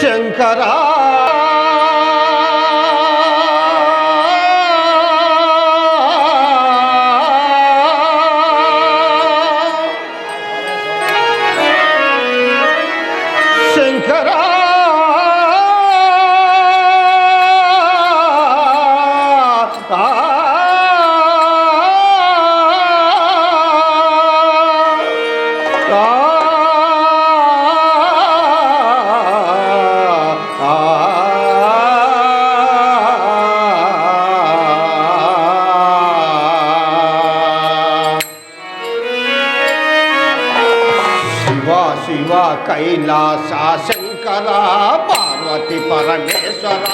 శంకరా శివ శివ కైలాస శంకర పార్వతి పరమేశ్వర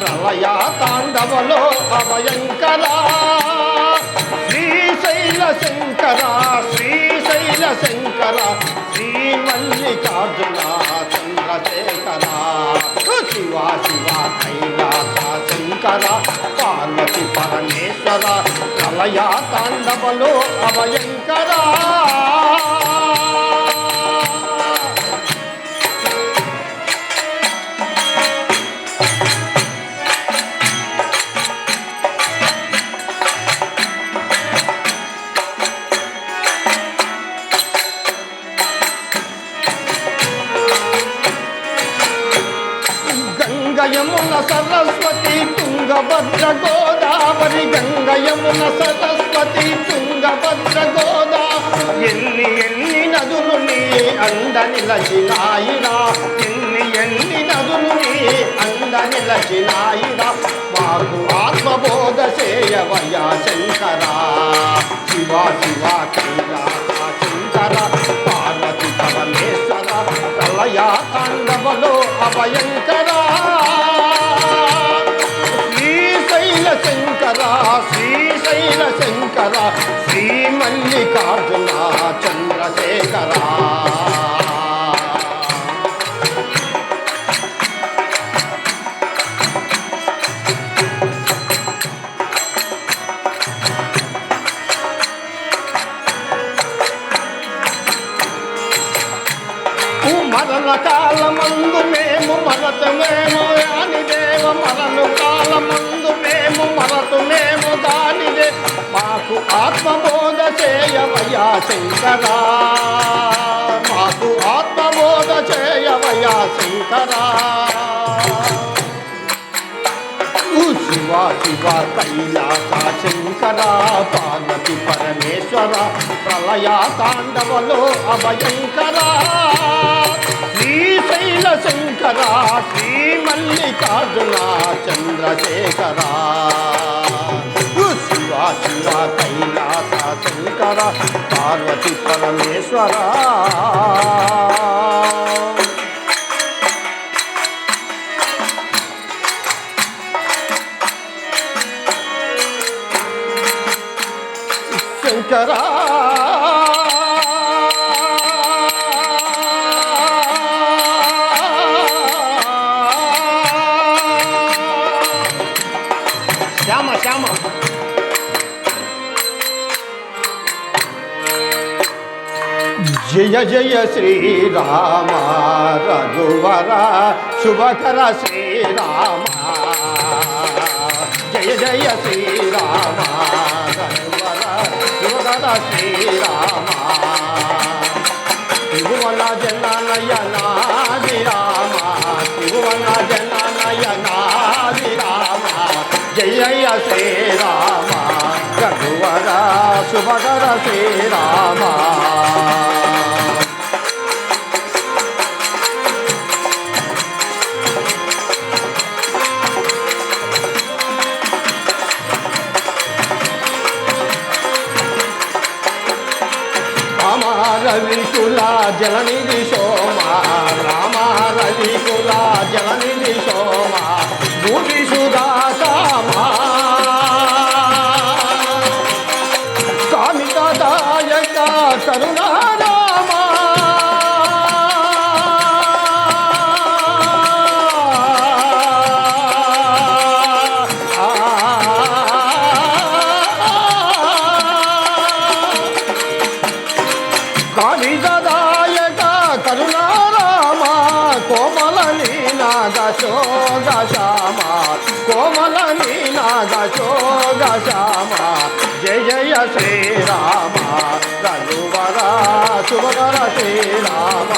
ప్రళయ తాండవలో అభయంకర శ్రీశైల శంకర శ్రీశైల శంకర శ్రీ మల్లికార్జున చంద్రశేఖర. శివ శివ కైలాస శంకర పార్వతి పరమేశ్వర ప్రళయ తాండవలో అభయంకరా గంగయమున సరస్వతి తుంగభద్ర గోదావరి గంగయమున సరస్వతి తుంగభద్ర గోదా. ఎన్ని ఎన్ని నదులు నీ అంద నిలచినాయిరా. ఎన్ని ఎన్ని నదులు నీ అంద నిలచినాయిరా. మాకు ఆత్మబోధ చేయవయా శంకరా. శివ శివ కైలాస శంకర పార్వతి పరమేశ్వర ప్రళయ తాండవలో అభయంకర కాలమందు మేము మరతమేము అని దేవ మరణు కాలమందు మేము మరతుమేము దానిదే మాకు ఆత్మబోధ చేయవయా శంకరా. మాకు ఆత్మబోధ చేయవయా శంకరా. శివ శివ కైలాస శంకర పార్వతి పరమేశ్వర ప్రళయ తాండవలో అభయంకరా. శంకర శ్రీ మల్లికార్జున చంద్రశేఖర. ఓ శివ శివ కైలాస శంకర పార్వతి పరమేశ్వర. శంకరా జయ జయ శ్రీరామ రఘువర శుభకర శ్రీరామ. జయ జయ శ్రీరామ రఘువర శుభకర శ్రీరామ. తిరువన జననయనాది రామ తిరువన జననయనాది రామ. జయ జయ శ్రీరామ రఘువర శుభకర శ్రీరామ. రవికుల జలనిధి సోమ రామ రవి రవికుల జలనిధి సోమ భూమి సుదాసామా కామిక దాయక కరుణారామా నాగశోగ శ్యామ జయ జయ శ్రీరామ రఘువర శుభకర శ్రీరామ.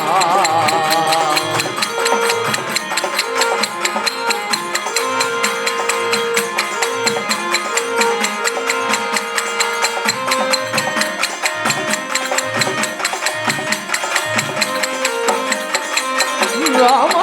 రామ